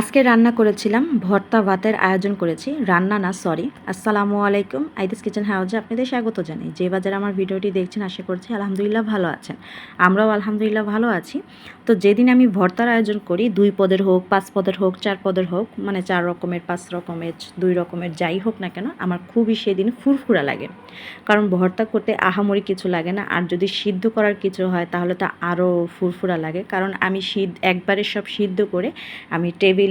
আজকে রান্না করেছিলাম, ভর্তা ভাতের আয়োজন করেছি। রান্না না সরি আসসালামু আলাইকুম, আইদিস কিচেন হাউজে আপনাদের স্বাগত জানাই। যে বাজারে আমার ভিডিওটি দেখছেন, আশা করছি আলহামদুলিল্লাহ ভালো আছেন। আমরাও আলহামদুলিল্লাহ ভালো আছি। তো যেদিন আমি ভর্তার আয়োজন করি, দুই পদের হোক, পাঁচ পদের হোক, চার পদের হোক মানে চার রকমের, পাঁচ রকমের, দুই রকমের, যাই হোক না কেন, আমার খুবই সেদিন ফুরফুরা লাগে। কারণ ভর্তা করতে আহামরি কিছু লাগে না, আর যদি সিদ্ধ করার কিছু হয়, তাহলে তো আরও ফুরফুরা লাগে। কারণ আমি সিদ্ধ, একবারে সব সিদ্ধ করে আমি টেবিলে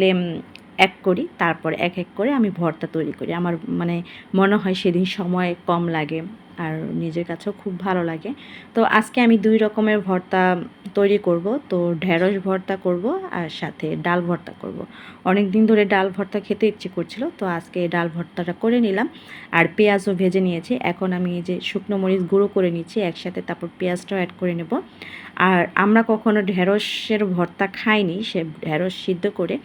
এক করি, তারপর এক এক করে আমি ভর্তা তৈরি করি। আমার মানে মনে হয় সেদিন সময় কম লাগে। আর নিজের কাছেও খুব ভালো লাগে। তো আজকে আমি দুই রকমের ভর্তা তৈরি করব। তো ঢেঁড়স ভর্তা করব আর সাথে ডাল ভর্তা করব। অনেক দিন ধরে ডাল ভর্তা খেতে ইচ্ছে করছিল, তো আজকে ডাল ভর্তাটা করে নিলাম। আর পেঁয়াজও ভেজে নিয়েছি। এখন আমি এই যে শুকনো মরিচ গুঁড়ো করে নিচ্ছি, একসাথে তারপর পেঁয়াজটাও অ্যাড করে নেব। আর আমরা কখনো ঢেঁড়সের ভর্তা খাইনি, সে ঢেঁড়স সিদ্ধ করে।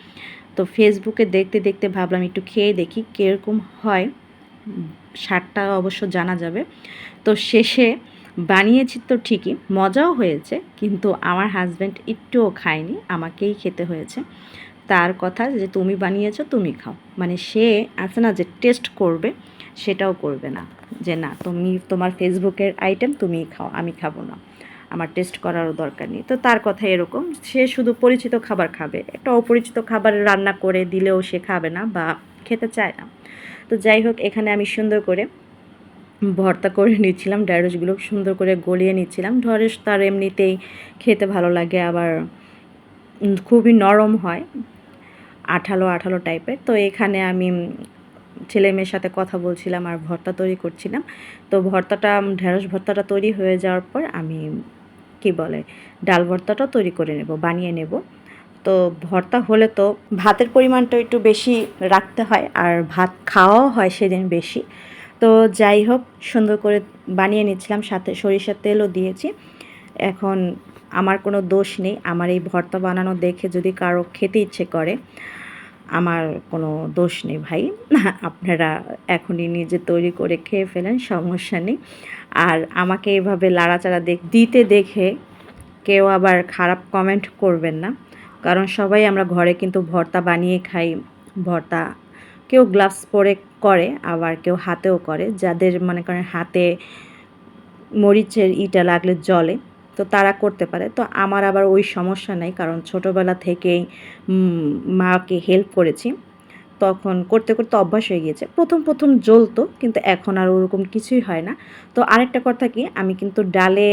তো ফেসবুকে দেখতে দেখতে ভাবলাম একটু খেয়ে দেখি, কীরকম হয়। স্বাদটা অবশ্য জানা যাবে। তো শেষে বানিয়েছি তো ঠিকই, মজাও হয়েছে, কিন্তু আমার হাজব্যান্ড একটুও খায়নি, আমাকেই খেতে হয়েছে। তার কথা যে তুমি বানিয়েছো, তুমি খাও। মানে সে আছে না যে টেস্ট করবে, সেটাও করবে না। যে না, তুমি তোমার ফেসবুকের আইটেম তুমিই খাও, আমি খাব না। আমার টেস্ট করারও দরকার নেই। তো তার কথা এরকম, সে শুধু পরিচিত খাবার খাবে। একটা অপরিচিত খাবার রান্না করে দিলেও সে খাবে না বা খেতে চায় না। তো যাই হোক, এখানে আমি সুন্দর করে ভর্তা করে নিচ্ছিলাম ঢ্যাঁড়সগুলো সুন্দর করে গলিয়ে নিচ্ছিলাম। ঢ্যাঁড়স তার এমনিতেই খেতে ভালো লাগে, আবার খুবই নরম হয়, আঠালো আঠালো টাইপের। তো এখানে আমি ছেলে মেয়ের সাথে কথা বলছিলাম আর ভর্তা তৈরি করছিলাম। তো ভর্তাটা ঢেঁড়স ভর্তাটা তৈরি হয়ে যাওয়ার পর আমি, কি বলে, ডাল ভর্তাটাও তৈরি করে নেব, বানিয়ে নেব। তো ভর্তা হলে তো ভাতের পরিমাণটা একটু বেশি রাখতে হয় আর ভাত খাওয়াও হয় সেদিন বেশি। তো যাই হোক, সুন্দর করে বানিয়ে নিচ্ছিলাম, সাথে সরিষার তেলও দিয়েছি। এখন আমার কোনো দোষ নেই, আমার এই ভর্তা বানানো দেখে যদি কারও খেতে ইচ্ছে করে, আমার কোনো দোষ নেই ভাই। আপনারা এখনই নিজে তৈরি করে খেয়ে ফেলেন, সমস্যা নেই। আর আমাকে এভাবে লাড়াচাড়া দেখ, দিতে দেখে কেউ আবার খারাপ কমেন্ট করবেন না। কারণ সবাই আমরা ঘরে কিন্তু ভর্তা বানিয়ে খাই, ভর্তা। কেউ গ্লাভস পরে করে, আবার কেউ হাতেও করে। যাদের মনে করেন হাতে মরিচের ইটা লাগলে জলে, তো তারা করতে পারে। তো আমার আবার ওই সমস্যা নেই, কারণ ছোটোবেলা থেকেই মাকে হেল্প করেছি। তখন করতে করতে অভ্যাস হয়ে গিয়েছে। প্রথম প্রথম জ্বলতো, কিন্তু এখন আর ওরকম কিছুই হয় না। তো আরেকটা কথা কি, আমি কিন্তু ডালে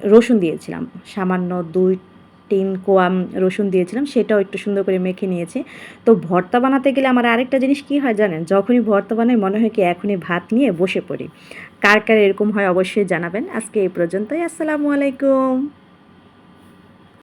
রসুন দিয়েছিলাম। সামান্য দুই তিন কোয়াম রসুন দিয়েছিলাম, সেটাও একটু সুন্দর করে মেখে নিয়েছি। তো ভর্তা বানাতে গেলে আমার আরেকটা জিনিস কি হয় জানেন? যখনই ভর্তা বানাই মনে হয় কি এখনই ভাত নিয়ে বসে পড়ি। কার কার এরকম হয় অবশ্যই জানাবেন। আজকে এই পর্যন্তই। আসসালামু আলাইকুম।